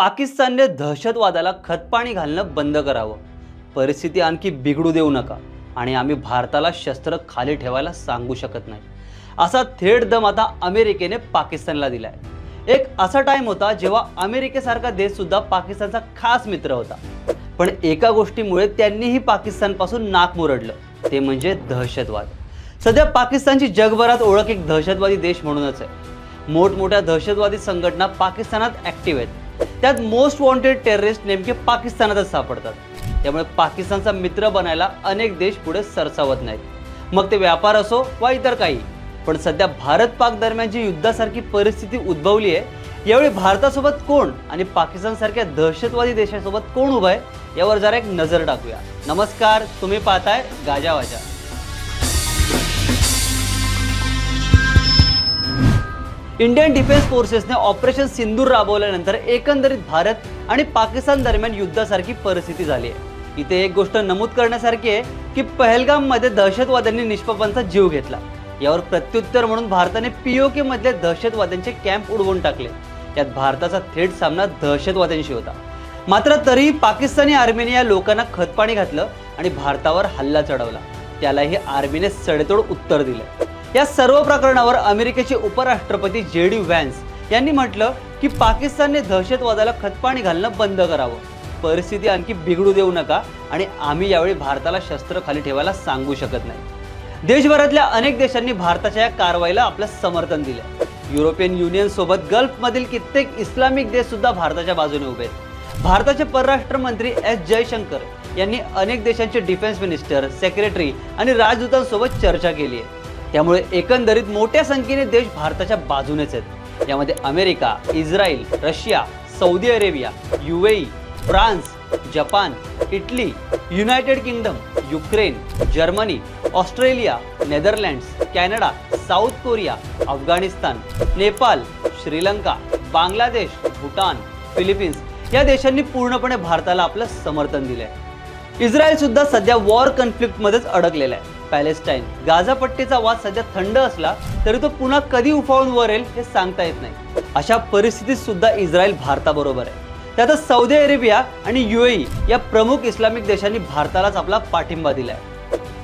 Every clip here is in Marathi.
पाकिस्तानने दहशतवादाला खतपाणी घालणं बंद करावं. परिस्थिती आणखी बिघडू देऊ नका आणि आम्ही भारताला शस्त्र खाली ठेवायला सांगू शकत नाही. असा थेट दम आता अमेरिकेने पाकिस्तानला दिलाय. एक असा टाइम होता जेव्हा अमेरिकेसारखा देश सुद्धा पाकिस्तानचा खास मित्र होता. पण एका गोष्टीमुळे त्यांनीही पाकिस्तानपासून नाक मुरडलं. ते म्हणजे दहशतवाद. सध्या पाकिस्तानची जगभरात ओळख एक दहशतवादी देश म्हणूनच आहे. मोठमोठ्या दहशतवादी संघटना पाकिस्तानात ॲक्टिव्ह आहेत. त्यात मोस्ट वॉन्टेड टेररिस्ट नेमके पाकिस्तानातच सापडतात. त्यामुळे पाकिस्तानचा मित्र बनायला अनेक देश पुढे सरसावत नाहीत. मग ते व्यापार असो वा इतर काही पण सध्या भारत पाक दरम्यान जी युद्धासारखी परिस्थिती उद्भवली आहे यावेळी भारतासोबत कोण आणि पाकिस्तानसारख्या दहशतवादी देशासोबत कोण उभं आहे यावर जरा एक नजर टाकूया. नमस्कार तुम्ही पाहताय गाजावाजा इंडियन डिफेन्स फोर्सेसने ऑपरेशन सिंदूर राबवल्यानंतर एकंदरीत भारत आणि पाकिस्तान दरम्यान युद्धासारखी परिस्थिती झाली आहे. इथे एक गोष्ट नमूद करण्यासारखी आहे की पहलगाममध्ये दहशतवाद्यांनी निष्पापांचा जीव घेतला. यावर प्रत्युत्तर म्हणून भारताने पीओके मधले दहशतवाद्यांचे कॅम्प उडवून टाकले. यात भारताचा थेट सामना दहशतवाद्यांशी होता. मात्र तरीही पाकिस्तानी आर्मीने या लोकांना खतपाणी घातलं आणि भारतावर हल्ला चढवला. त्यालाही आर्मीने सडेतोड उत्तर दिलं. या सर्व प्रकरणावर अमेरिकेचे उपराष्ट्रपती जे डी व्हॅन्स यांनी म्हटलं की पाकिस्तानने दहशतवादाला खतपाणी घालणं बंद करावं. परिस्थिती आणखी बिघडू देऊ नका आणि आम्ही यावेळी भारताला शस्त्र खाली ठेवायला सांगू शकत नाही. देशभरातल्या अनेक देशांनी भारताच्या या कारवाईला आपलं समर्थन दिलं युरोपियन युनियन सोबत गल्फमधील कित्येक इस्लामिक देश सुद्धा भारताच्या बाजूने उभे आहेत. भारताचे परराष्ट्र मंत्री एस जयशंकर यांनी अनेक देशांचे डिफेन्स मिनिस्टर सेक्रेटरी आणि राजदूतांसोबत चर्चा केली आहे. त्यामुळे एकंदरीत मोठ्या संख्येने देश भारताच्या बाजूनेच आहेत. यामध्ये America Israel Russia Saudi Arabia UAE France Japan Italy United Kingdom Ukraine Germany Australia Netherlands Canada South Korea Afghanistan Nepal Sri Lanka Bangladesh Bhutan Philippines या देशांनी पूर्णपणे भारताला आपलं समर्थन दिलंय. इस्रायल सुद्धा सध्या वॉर कन्फ्लिक्टमध्येच अडकलेला आहे. पॅलेस्टाईन. गाझा पट्टीचा वाद सध्या थंड असला तरी तो पुन्हा कधी उफाळून वर येईल हे सांगता येत नाही. अशा परिस्थितीत सुद्धा इस्रायल भारताबरोबर आहे. त्यातच सौदी अरेबिया आणि युएई या प्रमुख इस्लामिक देशांनी भारतालाच आपला पाठिंबा दिलाय.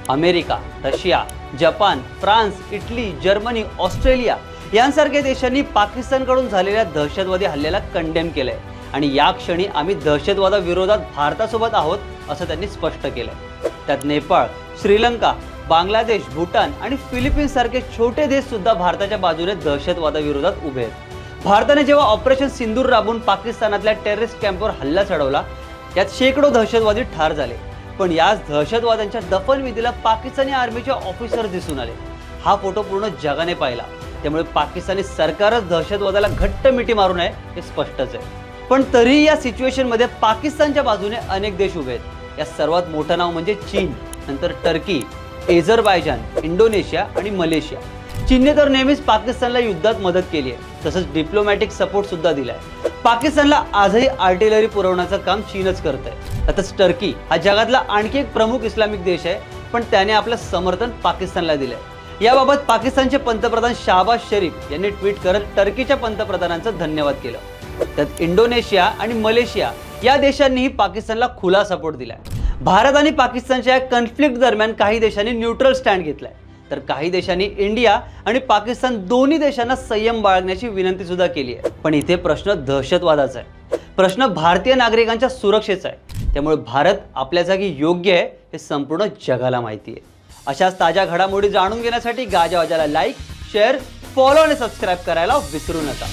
America Russia Japan France Italy Germany Australia यांसारख्या देशांनी पाकिस्तानकडून झालेल्या दहशतवादी हल्ल्याला कंडेम केलंय. आणि या क्षणी आम्ही दहशतवादाविरोधात भारतासोबत आहोत असं त्यांनी स्पष्ट केलंय. त्यात नेपाळ श्रीलंका बांगलादेश भूटान आणि फिलिपिन्स सारखे छोटे देश सुद्धा भारताच्या बाजूने दहशतवादाविरोधात उभे आहेत. भारताने जेव्हा ऑपरेशन सिंदूर राबून पाकिस्तानातल्या टेररिस्ट कॅम्पवर हल्ला चढवला यात शेकडो दहशतवादी ठार झाले. पण याच दहशतवाद्यांच्या दफनविधीला पाकिस्तानी आर्मीचे ऑफिसर दिसून आले. हा फोटो पूर्ण जगाने पाहिला. त्यामुळे पाकिस्तानी सरकारच दहशतवादाला घट्ट मिठी मारू नये हे स्पष्टच आहे. पण तरीही या सिच्युएशनमध्ये पाकिस्तानच्या बाजूने अनेक देश उभे आहेत. या सर्वात मोठं नाव म्हणजे चीन नंतर टर्की एझरबायजान इंडोनेशिया आणि मलेशिया. चीनने तर नेहमीच पाकिस्तानला युद्धात मदत केली आहे. तसंच डिप्लोमॅटिक सपोर्ट सुद्धा दिलाय. पाकिस्तानला आजही आर्टिलरी पुरवण्याचं काम चीनच करत आहे आताच टर्की हा जगातला आणखी एक प्रमुख इस्लामिक देश आहे पण त्याने आपलं समर्थन पाकिस्तानला दिलंय. याबाबत पाकिस्तानचे पंतप्रधान शाहबाज शरीफ यांनी ट्विट करत टर्कीच्या पंतप्रधानांचं धन्यवाद केलं. त्यात इंडोनेशिया आणि मलेशिया या देशांनीही पाकिस्तानला खुला सपोर्ट दिलाय. भारत आणि पाकिस्तानच्या या कन्फ्लिक्ट दरम्यान काही देशांनी न्यूट्रल स्टँड घेतलाय. तर काही देशांनी इंडिया आणि पाकिस्तान दोन्ही देशांना संयम बाळगण्याची विनंती सुद्धा केली आहे. पण इथे प्रश्न दहशतवादाचा आहे. प्रश्न भारतीय नागरिकांच्या सुरक्षेचा आहे. त्यामुळे भारत आपल्या जागी योग्य आहे हे संपूर्ण जगाला माहिती आहे. अशाच ताज्या घडामोडी जाणून घेण्यासाठी गाजावाजाला लाईक शेअर फॉलो आणि सबस्क्राईब करायला विसरू नका.